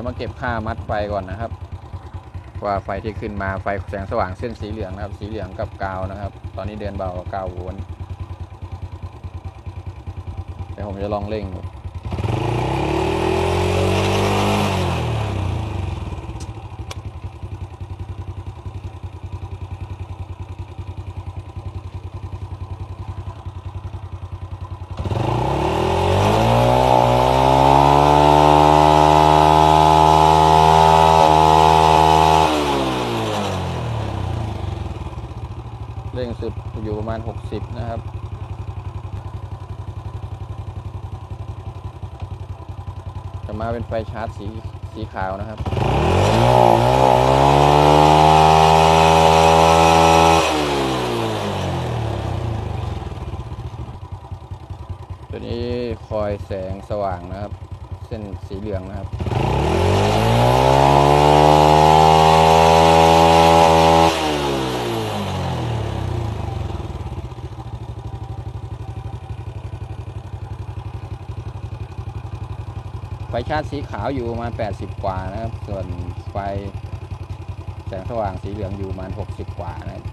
ดี๋ยวมาเก็บค่ามัดไฟก่อนนะครับ ว่าไฟที่ขึ้นมาไฟแสงสว่างเส้นสีเหลืองนะครับ สีเหลืองกับกาวนะครับ ตอนนี้เดินเบากว่าวโวนเดี๋ยวผมจะลองเร่ง เร่งสุดอยู่ประมาณ 60 นะครับ จะมาเป็นไฟชาร์จสีสีขาวนะครับ ตัวนี้คอยแสงสว่างนะครับ เส้นสีเหลืองนะครับ ไฟชาร์จสีขาวอยู่ประมาณ 80 กว่านะครับ ส่วนไฟแสงสว่างสีเหลืองอยู่ประมาณ 60 กว่านะครับ